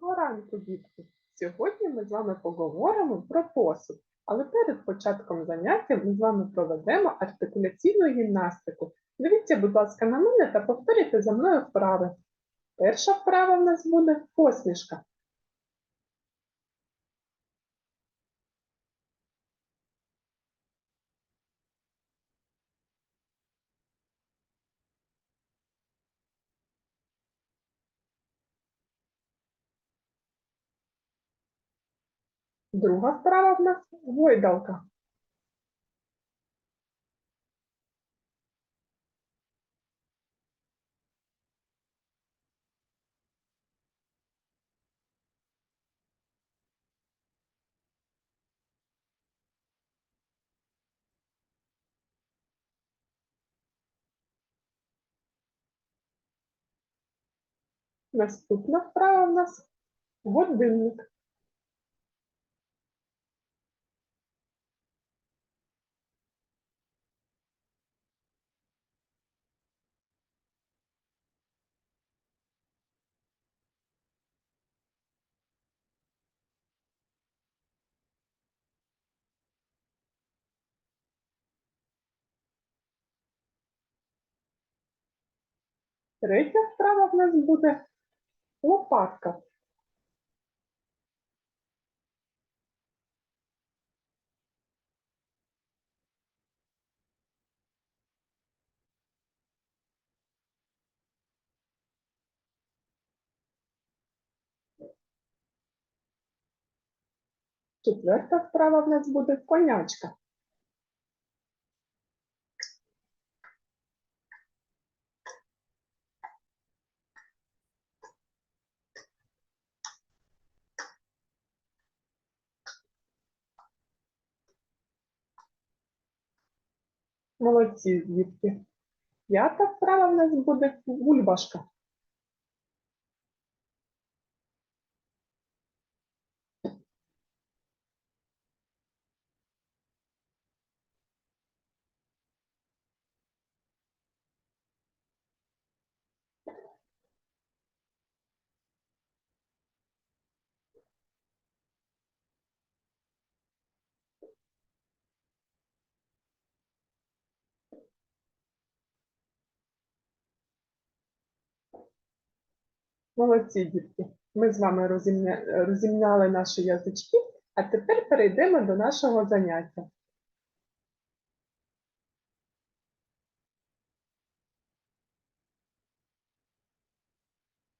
Доброго ранку, дітки! Сьогодні ми з вами поговоримо про посуд, але перед початком заняття ми з вами проведемо артикуляційну гімнастику. Дивіться, будь ласка, на мене та повторюйте за мною вправи. Перша вправа в нас буде посмішка. Друга вправа в нас гойдалка. Наступна вправа в нас годинник. Третя вправа в нас буде лопатка. Четверта вправа в нас буде конячка. Молодці, звідки. П'ята вправа в нас буде бульбашка. Молодці, дітки. Ми з вами розімня- розімняли наші язички, а тепер перейдемо до нашого заняття.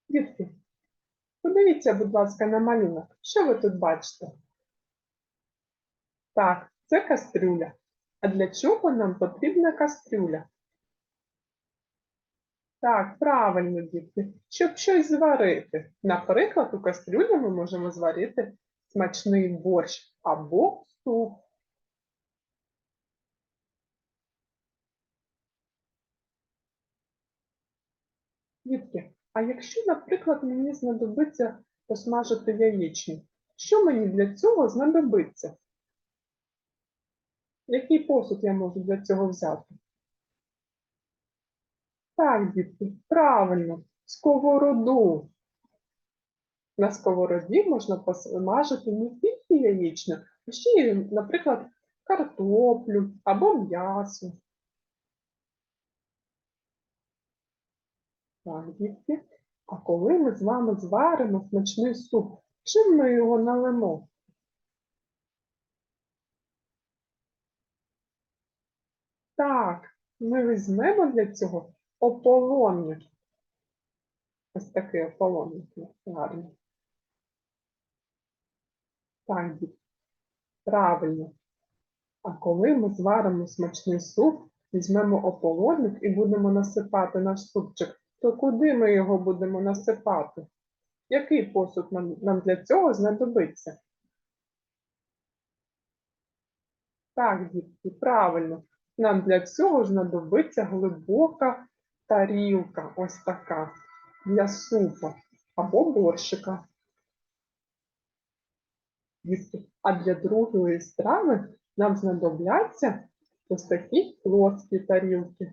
Дітки, подивіться, будь ласка, на малюнок. Що ви тут бачите? Так, це кастрюля. А для чого нам потрібна кастрюля? Так, правильно, дітки, щоб щось зварити. Наприклад, у кастрюлі ми можемо зварити смачний борщ або суп. Дітки, а якщо, наприклад, мені знадобиться посмажити яєчню, що мені для цього знадобиться? Який посуд я можу для цього взяти? Так, дітки, правильно, сковороду. На сковороді можна посмажити не тільки яєчню, а ще й, наприклад, картоплю або м'ясо. Так, дітки. А коли ми з вами зваримо смачний суп, чим ми його налимо? Так, ми візьмемо для цього ополонник. Ось такий ополонник гарний. Так, правильно. А коли ми зваримо смачний суп, візьмемо ополонник і будемо насипати наш супчик, то куди ми його будемо насипати? Який посуд нам, нам для цього знадобиться? Так, дітки, правильно. Нам для цього знадобиться глибока тарілка, ось така, для супа або борщика. А для другої страви нам знадобляться ось такі плоскі тарілки.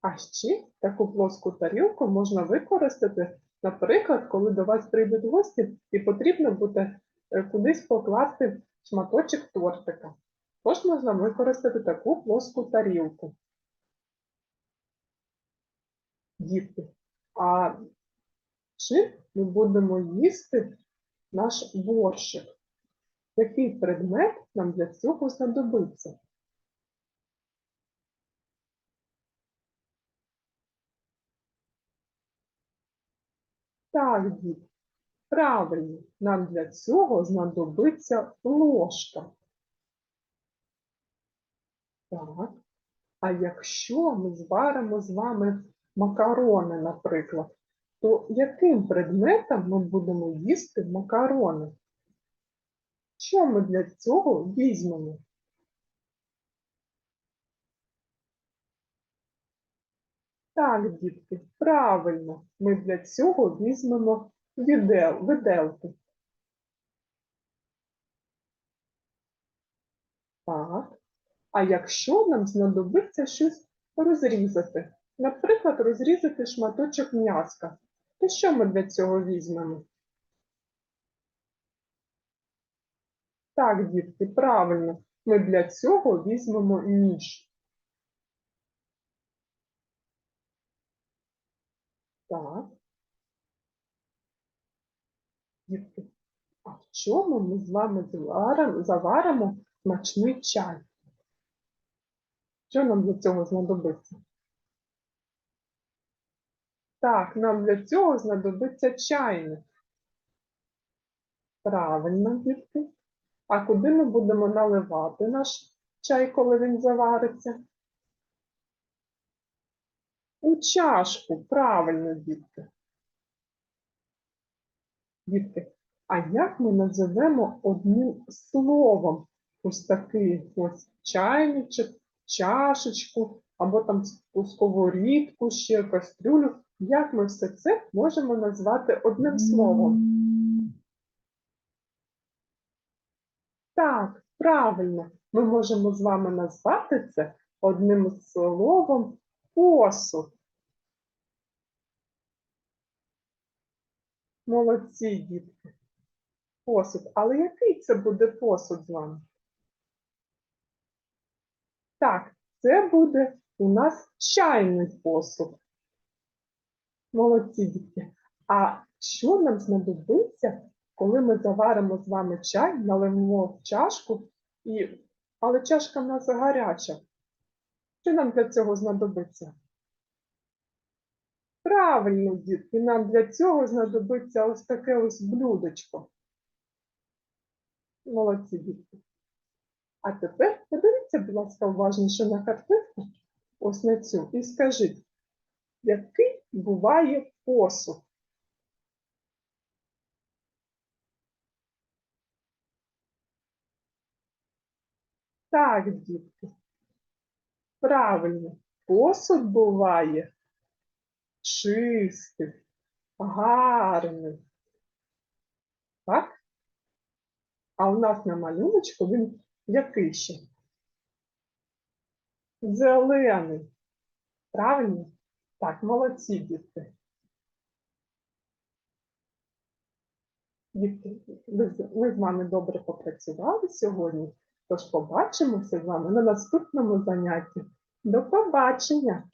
А ще таку плоску тарілку можна використати, наприклад, коли до вас прийдуть гості і потрібно буде е, кудись покласти шматочок тортика. Тож можна використати таку плоску тарілку. Дітки. А чим ми будемо їсти наш борщик? Який предмет нам для цього знадобиться? Так, дід, правильно, нам для цього знадобиться ложка. Так. А якщо ми зваримо з вами макарони, наприклад, то яким предметом ми будемо їсти макарони? Що ми для цього візьмемо? Так, дітки, правильно, ми для цього візьмемо відел, виделку. Так. А якщо нам знадобиться щось розрізати, наприклад, розрізати шматочок м'яска, то що ми для цього візьмемо? Так, дітки, правильно, ми для цього візьмемо ніж. Так. Дітки, а в чому ми з вами заваримо смачний чай? Що нам для цього знадобиться? Так, нам для цього знадобиться чайник. Правильно, дітки. А куди ми будемо наливати наш чай, коли він завариться? У чашку, правильно, дітки. Дітки, а як ми називемо одним словом ось такий ось чайничок, чашечку, або там сковорідку, ще кастрюлю? Як ми все це можемо назвати одним словом? Так, правильно, ми можемо з вами назвати це одним словом посуд. Молодці, дітки. Посуд. Але який це буде посуд з вами? Так, це буде у нас чайний посуд. Молодці, дітки. А що нам знадобиться, коли ми заваримо з вами чай, наливемо в чашку, і... але чашка в нас гаряча? Що нам для цього знадобиться? Правильно, дітки, нам для цього знадобиться ось таке ось блюдечко. Молодці, дітки. А тепер подивіться, будь ласка, уважніше на картинку, ось на цю, і скажіть, який буває посуд? Так, дітки. Правильно, посуд буває чистий, гарний. Так? А у нас на малюночку він який ще? Зелений. Правильно? Так, молодці діти. Ви з вами добре попрацювали сьогодні, тож побачимося з вами на наступному занятті. До побачення!